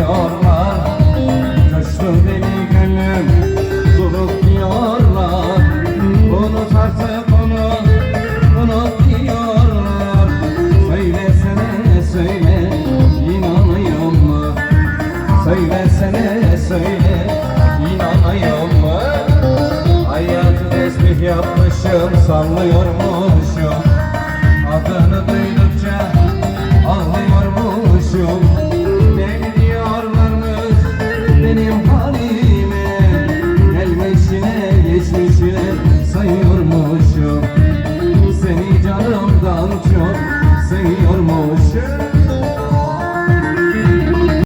diyorlar Coştu deli gönlüm Durup diyorlar Unut artık onu Unut diyorlar Söylesene söyle inanıyor mu? Söylesene söyle inanıyor mu? Hayatı tesbih yapmışım sallıyormuşum sayıyormuşum